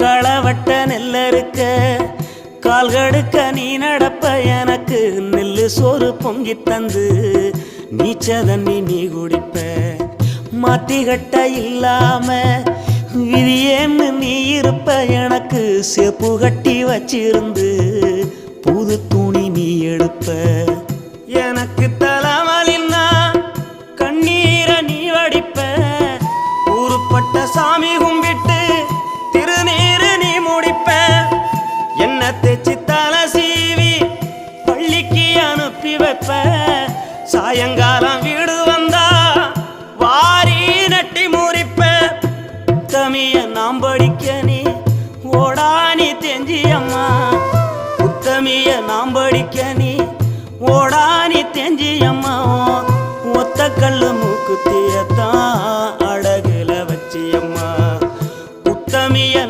களவட்ட நெல்லருக்க கால்கடுக்க நீ நடப்ப எனக்கு நெல்லு சோறு பொங்கி தந்து நீச்சதண்ணி நீ குடிப்ப. மாத்திகட்ட இல்லாம விதியேன்னு நீ இருப்ப எனக்கு செப்பு கட்டி வச்சிருந்து புது துணி நீ எடுப்ப. எனக்கு தலைமலின்னா கண்ணீரை நீ வடிப்ப. ஊருப்பட்ட சாமி கப்பி வைப்ப. சாயங்காலம் வீடு வந்தா வாரி நட்டி முறிப்ப. உத்தமிய நாம் படிக்க நீ ஓடானி தெஞ்சியம்மா உத்தமிய நாம் படிக்க நீ ஓடானி தெஞ்சியம்மா ஒத்த கல்லு மூக்கு தீயத்தான் வச்சியம்மா உத்தமிய